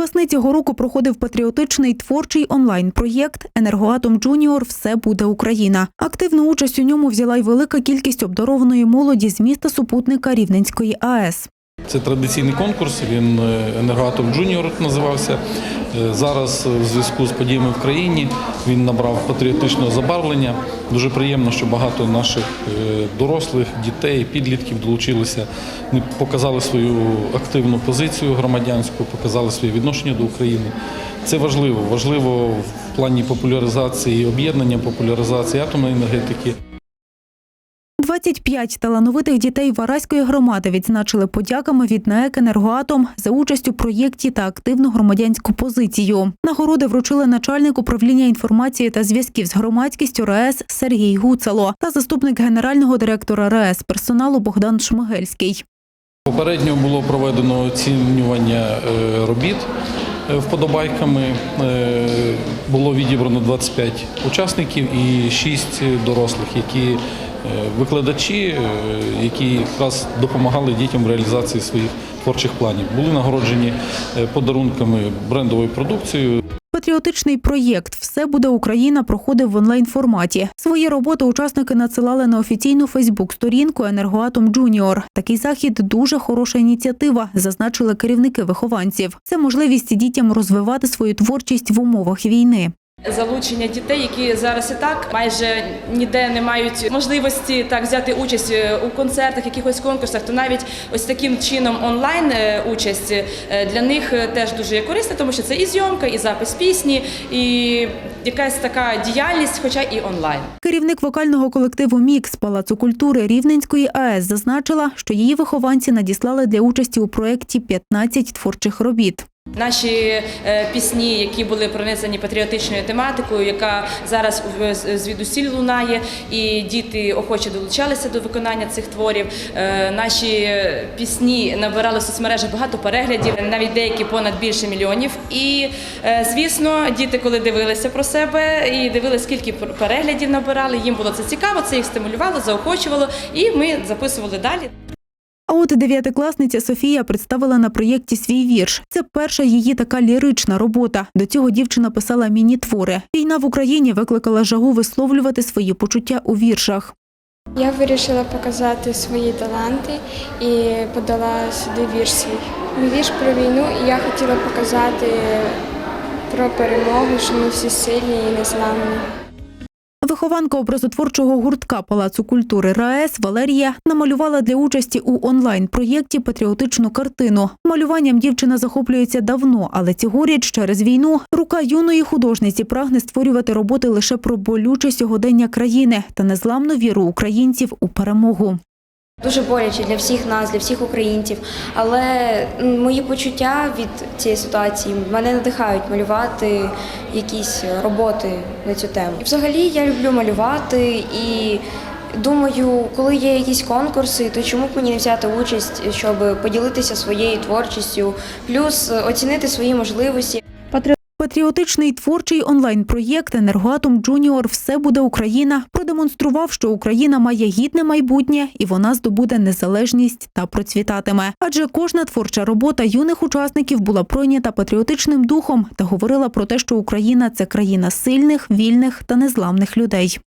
весни цього року проходив патріотичний творчий онлайн-проєкт Енергоатом Джуніор Все буде Україна. Активну участь у ньому взяла й велика кількість обдарованої молоді з міста супутника Рівненської АЕС. Це традиційний конкурс, він е, енергоатом Джуніор називався. Е, Зараз в зв'язку з подіями в країні він набрав патріотичного забарвлення. Дуже приємно, що багато наших е, дорослих, дітей, підлітків долучилися. Показали свою активну позицію громадянську, показали своє відношення до України. Це важливо. Важливо в плані популяризації, об'єднання популяризації атомної енергетики. 25 талановитих дітей Вараської громади відзначили подяками від НАЕК «Енергоатом» за участь у проєкті та активну громадянську позицію. Нагороди вручили начальник управління інформації та зв'язків з громадськістю РаЕС Сергій Гуцало та заступник генерального директора РаЕС персоналу Богдан Шмигельський. Попередньо було проведено оцінювання е, робіт е, вподобайками. Е, Було відібрано 25 учасників і 6 дорослих, які викладачі, е, які якраз допомагали дітям в реалізації своїх творчих планів. Були нагороджені е, подарунками брендовою продукцією. Патріотичний проєкт Все буде Україна проходив в онлайн форматі. Свої роботи учасники надсилали на офіційну Фейсбук-сторінку Енергоатом Джуніор. Такий захід дуже хороша ініціатива, зазначили керівники вихованців. Це можливість дітям розвивати свою творчість в умовах війни. Залучення дітей, які зараз і так майже ніде не мають можливості так взяти участь е, у концертах, якихось конкурсах, то навіть ось таким чином онлайн е, участь е, для них теж дуже є корисна, тому що це і зйомка, і запис пісні, і якась така діяльність, хоча і онлайн. Керівник вокального колективу Мікс Палацу культури Рівненської АЕС зазначила, що її вихованці надіслали для участі у проєкті 15 творчих робіт. Наші е, пісні, які були пронесені патріотичною тематикою, яка зараз в- звідусіль лунає, і діти охоче долучалися до виконання цих творів. Е, Наші е, пісні набирали в соцмережах багато переглядів, навіть деякі понад більше мільйонів. І е, звісно, діти, коли дивилися про себе і дивилися, скільки пер- переглядів набирали, їм було це цікаво, це їх стимулювало, заохочувало, і ми записували далі. А от дев'ятикласниця Софія представила на проєкті свій вірш. Це перша її така лірична робота. До цього дівчина писала міні-твори. Війна в Україні викликала жагу висловлювати свої почуття у віршах. Я вирішила показати свої таланти і подала сюди вірш свій. Вірш про війну, і я хотіла показати про перемогу, що ми всі сильні і незламні. Вихованка образотворчого гуртка Палацу культури РаЕС Валерія намалювала для участі у онлайн-проєкті патріотичну картину. Малюванням дівчина захоплюється давно, але цьогоріч через війну рука юної художниці прагне створювати роботи лише про болюче сьогодення країни та незламну віру українців у перемогу. Дуже боляче для всіх нас, для всіх українців. Але мої почуття від цієї ситуації мене надихають малювати якісь роботи на цю тему. І взагалі я люблю малювати і думаю, коли є якісь конкурси, то чому б мені не взяти участь, щоб поділитися своєю творчістю, плюс е, оцінити свої можливості. Патріотичний творчий онлайн-проєкт Енергоатом Джуніор Все буде Україна продемонстрував, що Україна має гідне майбутнє і вона здобуде незалежність та процвітатиме. Адже кожна творча робота юних учасників була пройнята патріотичним духом та говорила про те, що Україна це країна сильних, вільних та незламних людей.